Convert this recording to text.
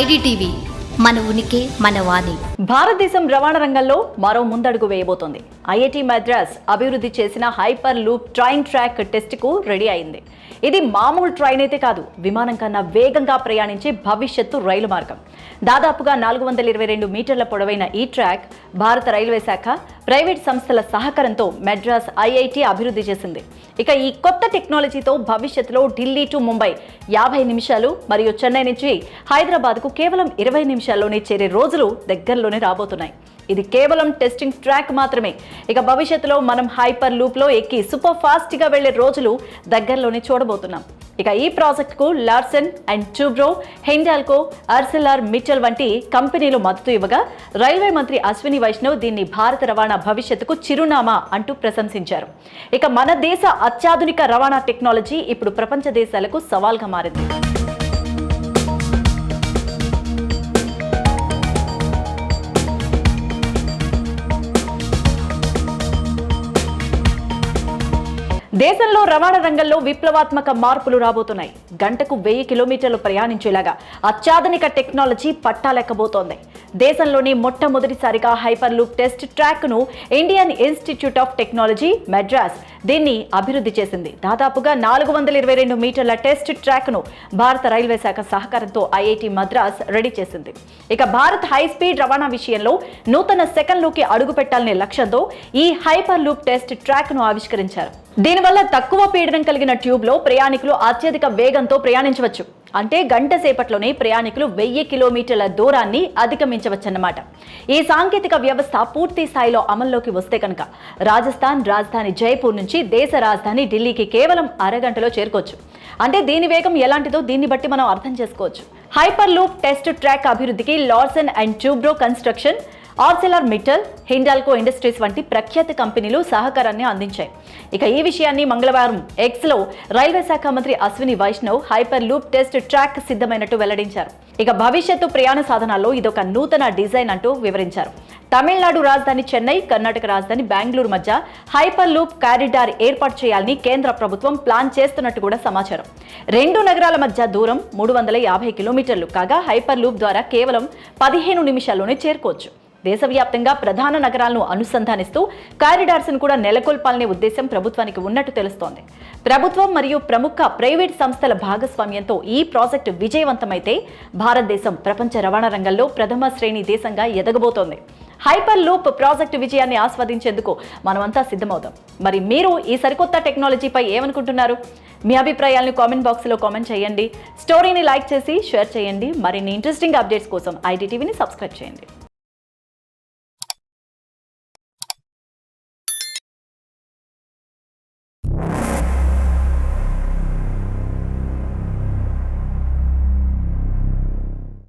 IDTV మన ఉనికి మన వాణి. భారతదేశం రవాణా రంగంలో మరో ముందడుగు వేయబోతోంది. ఐఐటి మద్రాస్ అభివృద్ధి చేసిన హైపర్ లూప్ ట్రైన్ ట్రాక్ టెస్ట్కు రెడీ అయింది. ఇది మామూలు ట్రైన్ అయితే కాదు విమానం కన్నా వేగంగా ప్రయాణించే భవిష్యత్తు రైలు మార్గం. దాదాపుగా నాలుగు వందల ఇరవై రెండు మీటర్ల పొడవైన ఈ ట్రాక్ భారత రైల్వే శాఖ ప్రైవేట్ సంస్థల సహకారంతో మెడ్రాస్ ఐఐటి అభివృద్ధి చేసింది. ఇక ఈ కొత్త టెక్నాలజీతో భవిష్యత్తులో ఢిల్లీ టు ముంబై యాభై నిమిషాలు మరియు చెన్నై నుంచి హైదరాబాద్కు కేవలం ఇరవై నిమిషాల్లోనే చేరే రోజులు దగ్గరలోనే రాబోతున్నాయి. ఇది కేవలం టెస్టింగ్ ట్రాక్ మాత్రమే. ఇక భవిష్యత్తులో మనం హైపర్ లూప్లో ఎక్కి సూపర్ ఫాస్ట్గా వెళ్ళే రోజులు దగ్గరలోనే చూడబోతున్నాం. ఇక ఈ ప్రాజెక్టుకు Larsen and Toubro Hindalco Arcelor Mittal వంటి కంపెనీలు మద్దతు ఇవ్వగా రైల్వే మంత్రి అశ్విని వైష్ణవ్ దీన్ని భారత రవాణా భవిష్యత్తుకు చిరునామా అంటూ ప్రశంసించారు. ఇక మన దేశ అత్యాధునిక రవాణా టెక్నాలజీ ఇప్పుడు ప్రపంచ దేశాలకు సవాల్గా మారింది. దేశంలో రవాణా రంగంలో విప్లవాత్మక మార్పులు రాబోతున్నాయి. గంటకు వెయ్యి కిలోమీటర్లు ప్రయాణించేలాగా అత్యాధునిక టెక్నాలజీ పట్టాలెక్కబోతోంది దేశంలోని మొట్టమొదటిసారిగా hyperloop test ట్రాక్ను Indian Institute of Technology Madras దీన్ని అభివృద్ధి చేసింది. దాదాపుగా నాలుగు వందల ఇరవై రెండు మీటర్ల టెస్ట్ ట్రాక్ను భారత రైల్వే శాఖ సహకారంతో ఐఐటి మద్రాస్ రెడీ చేసింది. ఇక భారత్ హై స్పీడ్ రవాణా విషయంలో నూతన సెకండ్లోకి అడుగు పెట్టాలనే లక్ష్యంతో ఈ హైపర్ లూప్ టెస్ట్ ట్రాక్ను ఆవిష్కరించారు. దీనివల్ల తక్కువ పీడనం కలిగిన ట్యూబ్లో ప్రయాణికులు అత్యధిక వేగంతో ప్రయాణించవచ్చు. అంటే గంట సేపట్లోనే ప్రయాణికులు వెయ్యి కిలోమీటర్ల దూరాన్ని అధిగమించవచ్చన్నమాట. ఈ సాంకేతిక వ్యవస్థ పూర్తి స్థాయిలో అమల్లోకి వస్తే కనుక రాజస్థాన్ రాజధాని జైపూర్ నుంచి దేశ రాజధాని ఢిల్లీకి కేవలం అరగంటలో చేరుకోవచ్చు. అంటే దీని వేగం ఎలాంటిదో దీన్ని బట్టి మనం అర్థం చేసుకోవచ్చు. హైపర్ లూప్ టెస్ట్ ట్రాక్ అభివృద్ధికి Larsen and Toubro construction Arcelor Mittal Hindalco industries వంటి ప్రఖ్యాత కంపెనీలు సహకారాన్ని అందించాయి. ఇక ఈ విషయాన్ని మంగళవారం ఎక్స్లో రైల్వే శాఖ మంత్రి Ashwini Vaishnaw hyperloop test track సిద్ధమైనట్టు వెల్లడించారు. ఇక భవిష్యత్తు ప్రయాణ సాధనాల్లో ఇదొక నూతన డిజైన్ అంటూ వివరించారు. తమిళనాడు రాజధాని చెన్నై కర్ణాటక రాజధాని బెంగళూరు మధ్య హైపర్ లూప్ కారిడార్ ఏర్పాటు చేయాలని కేంద్ర ప్రభుత్వం ప్లాన్ చేస్తున్నట్టు కూడా సమాచారం. రెండు నగరాల మధ్య దూరం మూడు వందల యాభై కిలోమీటర్లు కాగా హైపర్ లూప్ ద్వారా కేవలం పదిహేను నిమిషాల్లోనే చేరుకోవచ్చు. దేశవ్యాప్తంగా ప్రధాన నగరాలను అనుసంధానిస్తూ కారిడార్స్ కూడా నెలకొల్పాలనే ఉద్దేశం ప్రభుత్వానికి ఉన్నట్టు తెలుస్తోంది. ప్రభుత్వం మరియు ప్రముఖ ప్రైవేట్ సంస్థల భాగస్వామ్యంతో ఈ ప్రాజెక్టు విజయవంతమైతే భారతదేశం ప్రపంచ రవాణా రంగంలో ప్రథమ శ్రేణి దేశంగా ఎదగబోతోంది. హైపర్ లూప్ ప్రాజెక్టు విజయాన్ని ఆస్వాదించేందుకు మనమంతా సిద్ధమవుతాం. మరి మీరు ఈ సరికొత్త టెక్నాలజీపై ఏమనుకుంటున్నారు? మీ అభిప్రాయాలను కామెంట్ బాక్స్లో కామెంట్ చేయండి. స్టోరీని లైక్ చేసి షేర్ చేయండి. మరిన్ని ఇంట్రెస్టింగ్ అప్డేట్స్ కోసం ఐటీటీవీని సబ్స్క్రైబ్ చేయండి.